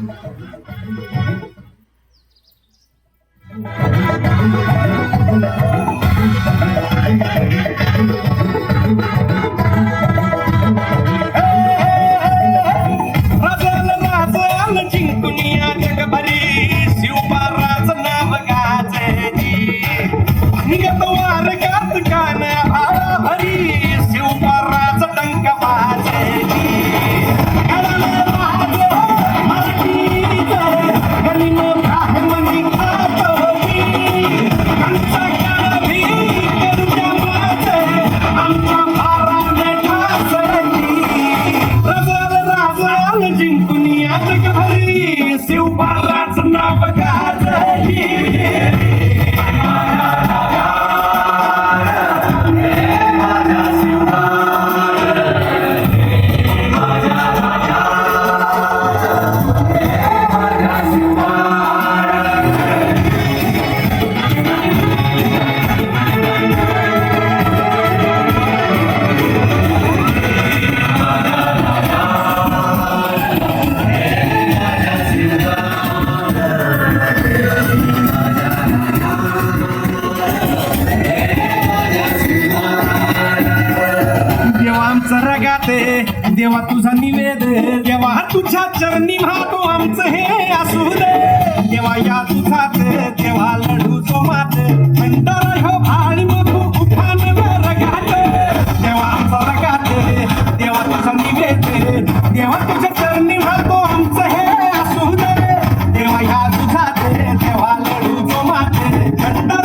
and That's enough. वाटे देवा तुझा निवेद देवा तुझ्या चरणी भातो आमचं हे असू दे देवा या तुझाच देवा लढू तो मात मंडळ हो भाळी उठान रगात देवा आमचा रगात देवा तुझा निवेद देवा तुझ्या चरणी म्हणतो आमचं हे असू दे देवा या तुझाच देवा लढू तो मात मंडळ